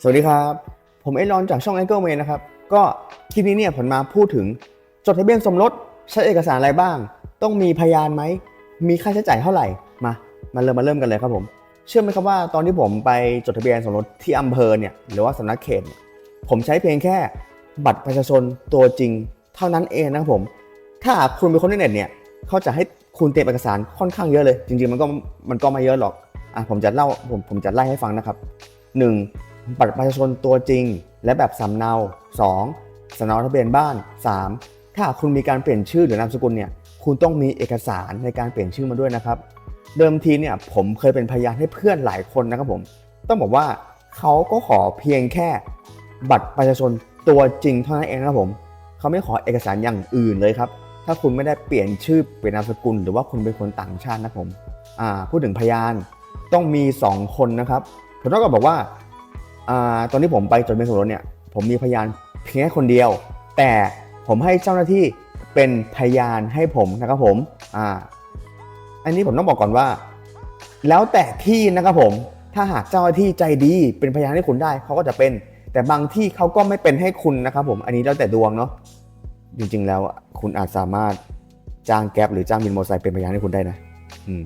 สวัสดีครับ ผมเอลอนจากช่องไอเกิลเมนนะครับ ก็คลิปนี้เนี่ยผมมาพูดถึงจดทะเบียนสมรสใช้เอกสารอะไรบ้าง ต้องมีพยานไหม มีค่าใช้จ่ายเท่าไหร่ มา มาเริ่มมาเริ่มกันเลยครับผม เชื่อไหมครับว่าตอนที่ผมไปจดทะเบียนสมรสที่อำเภอเนี่ยหรือว่าสำนักเขตเนี่ยผมใช้เพียงแค่บัตรประชาชนตัวจริงเท่านั้นเองนะครับผม ถ้าคุณเป็นคนในเน็ตเนี่ยเขาจะให้คุณเตรียมเอกสารค่อนข้างเยอะเลย จริง ๆ มันก็มันก็ไม่เยอะหรอกอะผมจะเล่าผมผมจะไล่ให้ฟังนะครับ 1. บัตรประชาชนตัวจริง และแบบสำเนา 2. สำเนาทะเบียนบ้าน 3. ถ้าคุณมีการเปลี่ยนชื่อหรือนามสกุลเนี่ยคุณต้องมีเอกสารในการเปลี่ยนชื่อมาด้วยนะครับ เดิมทีเนี่ยผมเคยเป็นพยานให้เพื่อนหลายคนนะครับผม ต้องบอกว่าเขาก็ขอเพียงแค่บัตรประชาชนตัวจริงเท่านั้นเองนะครับผมเขาไม่ขอเอกสารอย่างอื่นเลยครับ ถ้าคุณไม่ได้เปลี่ยนชื่อเปลี่ยนนามสกุล หรือว่าคุณเป็นคนต่างชาตินะครับผมอ่าพูดถึงพยานต้องมี 2 คนนะครับผมต้องกับอกว่า ตอนที่ผมไปจดทะเบียนสมรสเนี่ยผมมีพยานเพียงแค่คนเดียว แต่ผมให้เจ้าหน้าที่เป็นพยานให้ผมนะครับผมอ่าอันนี้ผมต้องบอกก่อนว่า แล้วแต่ที่นะครับผมถ้าหากเจ้าหน้าที่ใจดีเป็นพยานให้คุณได้เขาก็จะเป็น แต่บางที่เขาก็ไม่เป็นให้คุณนะครับผมอันนี้แล้วแต่ดวงเนาะจริงๆแล้วคุณอาจสามารถจ้างแก๊ปหรือจ้างบินมอเตอร์ไซค์เป็นพยานให้คุณได้นะ อืม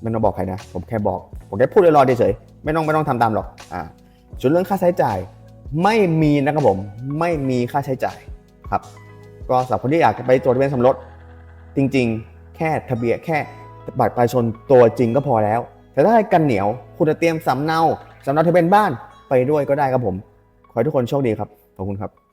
ไม่ต้องบอกใครนะ ผมแค่บอก ผมแค่พูดลอยๆเฉยๆไม่ต้องไม่ต้องทำตามหรอก อ่า ส่วนเรื่องค่าใช้จ่ายไม่มีนะครับผมไม่มีค่าใช้จ่ายครับ ก็สำหรับคนที่อยากจะไปจดทะเบียนสมรสจริงๆ แค่ทะเบียนแค่บัตรประชาชนตัวจริงก็พอแล้ว แต่ถ้าให้กันเหนียวคุณจะเตรียมสำเนาสำเนาทะเบียนบ้านไปด้วยก็ได้ครับผม ขอให้ทุกคนโชคดีครับขอบคุณครับ